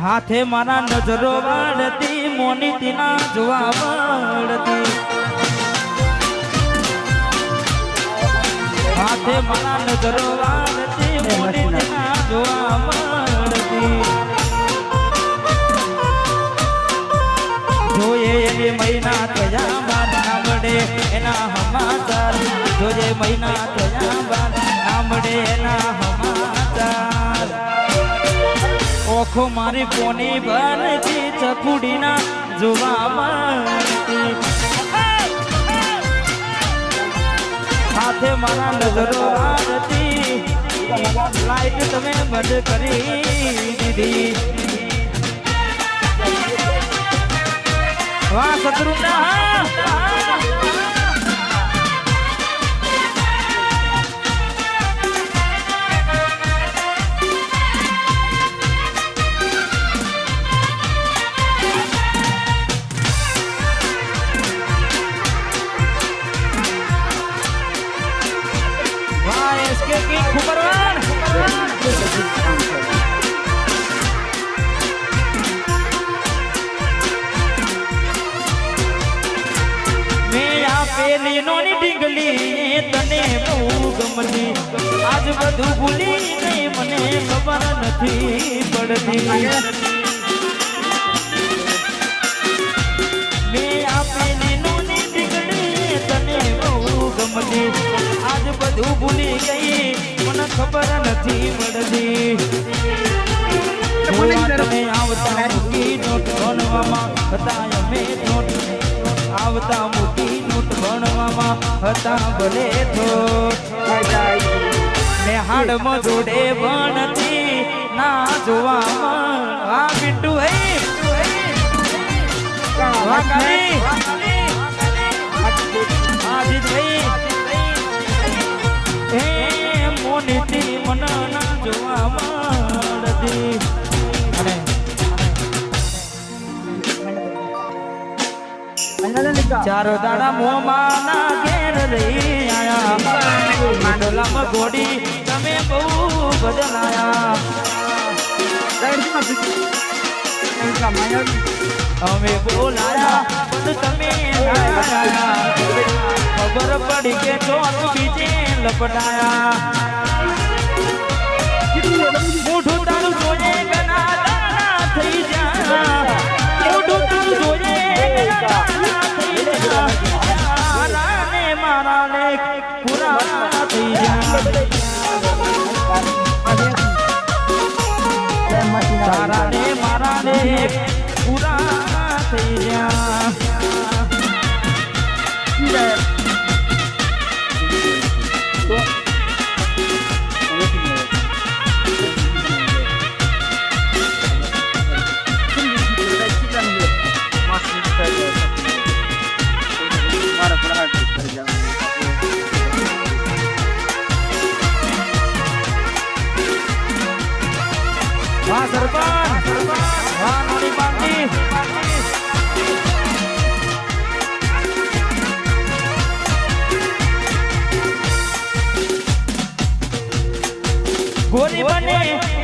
હાથે મારા નજરો વાળતી, મોની તીના જોવા વાળતી. હાથે મારા નજરો વાળતી, મોની તીના જોવા વાળતી. જોઈએ એવી મહિના થયા બાદ આવડે એના હમાચાર જોઈએ મહિના થયા બાદ આવડે એના ઓખો મારી કોની બનતી ચકુડીના જોવા મળતી સાથે મારા નજરો આરતી. લાઈટ તમે બંધ કરી દીધી. વાહ શત્રુના એસકે કિંગ ખુબરવાન મેં આપેલી તને બહુ ગમતી. આજ બધું ભૂલી મને ખબર નથી પડતી. ખબર નથી તમે આવતા મૂકી નોટ ભણવામાં હતા અમે નોટ. આવતા મૂકી નોટ ભણવામાં હતા ભલે થોટ ને હાડમાં જોડે ભણતી ના જોવામાં. આ બિટુ હે. કાલી ચારો દાડા મોમાં ના ઘેર રહી આયા. ઘોડી, તમે બહુ બદલાયા અમે બોલાયા તમે ખબર પડી કે ચોર બીજે લપટાયા. પુરા ગોરી બને.